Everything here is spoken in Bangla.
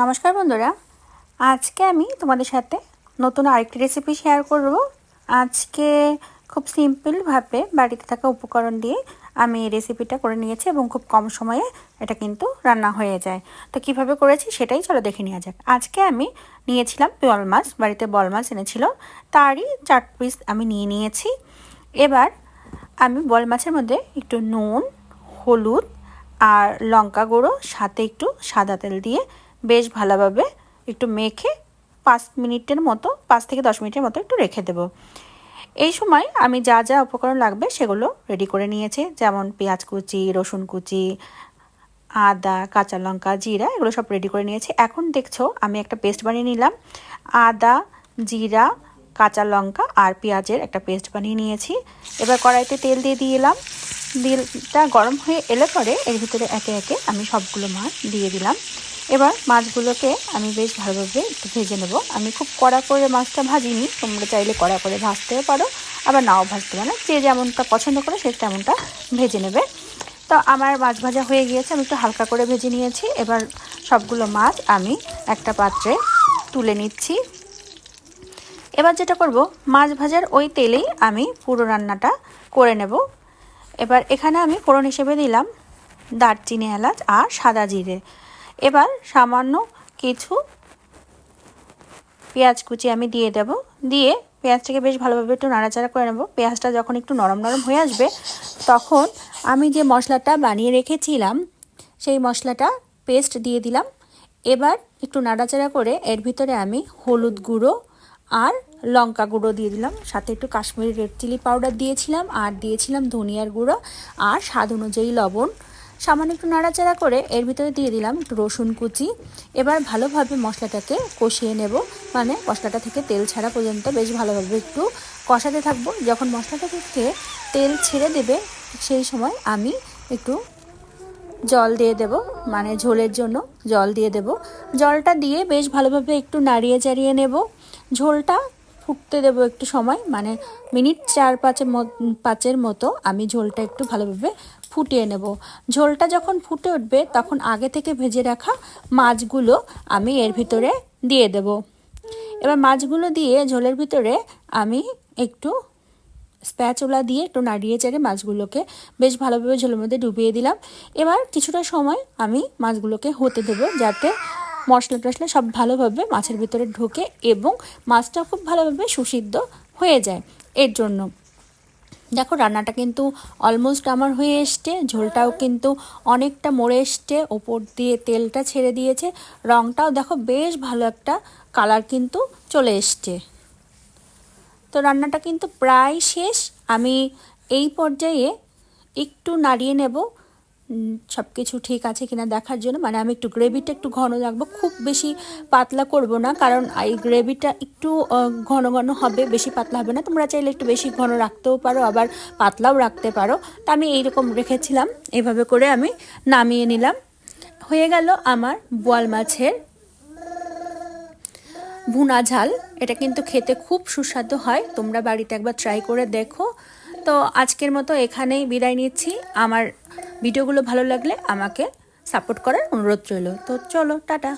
নমস্কার বন্ধুরা। আজকে আমি তোমাদের সাথে নতুন আরেকটি রেসিপি শেয়ার করব। আজকে খুব সিম্পলভাবে বাড়িতে থাকা উপকরণ দিয়ে আমি এই রেসিপিটা করে নিয়েছি এবং খুব কম সময়ে এটা কিন্তু রান্না হয়ে যায়। তো কীভাবে করেছি সেটাই চলো দেখে নেওয়া যাক। আজকে আমি নিয়েছিলাম বল মাছ, বাড়িতে বল মাছ এনেছিল। তারই চার পিস আমি নিয়ে নিয়েছি। এবার আমি বল মাছের মধ্যে একটু নুন, হলুদ আর লঙ্কা গুঁড়ো, সাথে একটু সাদা তেল দিয়ে বেশ ভালোভাবে একটু মেখে পাঁচ মিনিটের মতো, পাঁচ থেকে দশ মিনিটের মতো একটু রেখে দেব। এই সময় আমি যা যা উপকরণ লাগবে সেগুলো রেডি করে নিয়েছি, যেমন পেঁয়াজ কুচি, রসুন কুচি, আদা, কাঁচা লঙ্কা, জিরা, এগুলো সব রেডি করে নিয়েছি। এখন দেখছ আমি একটা পেস্ট বানিয়ে নিলাম। আদা, জিরা, কাঁচা লঙ্কা আর পেঁয়াজের একটা পেস্ট বানিয়ে নিয়েছি। এবার কড়াইতে তেল দিয়ে দিলাম তেলটা গরম হয়ে এলে পরে এর ভিতরে একে একে আমি সবগুলো মাছ দিয়ে দিলাম। এবার মাছগুলোকে আমি বেশ ভালোভাবে একটু ভেজে নেব। আমি খুব কড়া করে মাছটা ভাজিনি, তোমরা চাইলে কড়া করে ভাজতেও পারো, আবার নাও ভাজতে পারো। যে যেমনটা পছন্দ করে সে তেমনটা ভেজে নেবে। তো আমার মাছ ভাজা হয়ে গিয়েছে, আমি একটু হালকা করে ভেজে নিয়েছি। এবার সবগুলো মাছ আমি একটা পাত্রে তুলে নিচ্ছি। এবার যেটা করব, মাছ ভাজার ওই তেলেই আমি পুরো রান্নাটা করে নেব। এবার এখানে আমি ফোড়ন হিসেবে দিলাম দারচিনি, এলাচ আর সাদা জিরে। এবার সামান্য কিছু পেঁয়াজ কুচি আমি দিয়ে দেব। দিয়ে পেঁয়াজটাকে বেশ ভালোভাবে একটু নাড়াচাড়া করে নেব। পেঁয়াজটা যখন একটু নরম নরম হয়ে আসবে, তখন আমি যে মশলাটা বানিয়ে রেখেছিলাম, সেই মশলাটা পেস্ট দিয়ে দিলাম। এবার একটু নাড়াচাড়া করে এর ভিতরে আমি হলুদ গুঁড়ো আর লঙ্কা গুঁড়ো দিয়ে দিলাম, সাথে একটু কাশ্মীরি রেড চিলি পাউডার দিয়েছিলাম, আর দিয়েছিলাম ধনিয়ার গুঁড়ো আর স্বাদ অনুযায়ী লবণ। সামান্য একটু নাড়াচাড়া করে এর ভিতরে দিয়ে দিলাম একটু রসুন কুচি। এবার ভালোভাবে মশলাটাকে কষিয়ে নেব মানে মশলাটা থেকে তেল ছাড়া পর্যন্ত বেশ ভালোভাবে একটু কষাতে থাকব। যখন মশলাটা থেকে তেল ছেড়ে দেবে সেই সময় আমি একটু জল দিয়ে দেব মানে ঝোলের জন্য জল দিয়ে দেব। জলটা দিয়ে বেশ ভালোভাবে একটু নাড়িয়ে চাড়িয়ে নেব। ঝোলটা ফুটতে দেবো একটু সময় মানে মিনিট চার পাঁচের পাঁচের মতো আমি ঝোলটা একটু ভালোভাবে ফুটিয়ে নেব। ঝোলটা যখন ফুটে উঠবে তখন আগে থেকে ভেজে রাখা মাছগুলো আমি এর ভিতরে দিয়ে দেব। এবার মাছগুলো দিয়ে ঝোলের ভিতরে আমি একটু স্প্যাচোলা দিয়ে একটু নাড়িয়ে চেড়ে মাছগুলোকে বেশ ভালোভাবে ঝোলের মধ্যে ডুবিয়ে দিলাম। এবার কিছুটা সময় আমি মাছগুলোকে হতে দেবো যাতে মশলা টশলা সব ভালোভাবে মাছের ভিতরে ঢোকে এবং মাছটা খুব ভালোভাবে সুসিদ্ধ হয়ে যায় এর জন্য। দেখো, রান্নাটা কিন্তু অলমোস্ট আমার হয়ে এসছে। ঝোলটাও কিন্তু অনেকটা মরে এসছে। ওপর দিয়ে তেলটা ছেড়ে দিয়েছে। রঙটাও দেখো বেশ ভালো একটা কালার কিন্তু চলে এসছে। তো রান্নাটা কিন্তু প্রায় শেষ। আমি এই পর্যায়ে একটু নাড়িয়ে নেব। সব কিছু ঠিক আছে কিনা দেখার জন্য। মানে আমি একটু গ্রেভিটা একটু ঘন রাখব, খুব বেশি পাতলা করব না, কারণ এই গ্রেভিটা একটু ঘন ঘন হবে, বেশি পাতলা হবে না। তোমরা চাইলে একটু বেশি ঘন রাখতেও পারো, আবার পাতলাও রাখতে পারো। তা আমি এইরকম রেখেছিলাম, এভাবে করে আমি নামিয়ে নিলাম। হয়ে গেল আমার বোয়াল মাছের ভুনা ঝাল। এটা কিন্তু খেতে খুব সুস্বাদু হয়, তোমরা বাড়িতে একবার ট্রাই করে দেখো। তো আজকের মতো এখানেই বিদায় নিচ্ছি। আমার ভিডিওগুলো ভালো লাগলে আমাকে সাপোর্ট করার অনুরোধ রইল। তো চলো টাটা।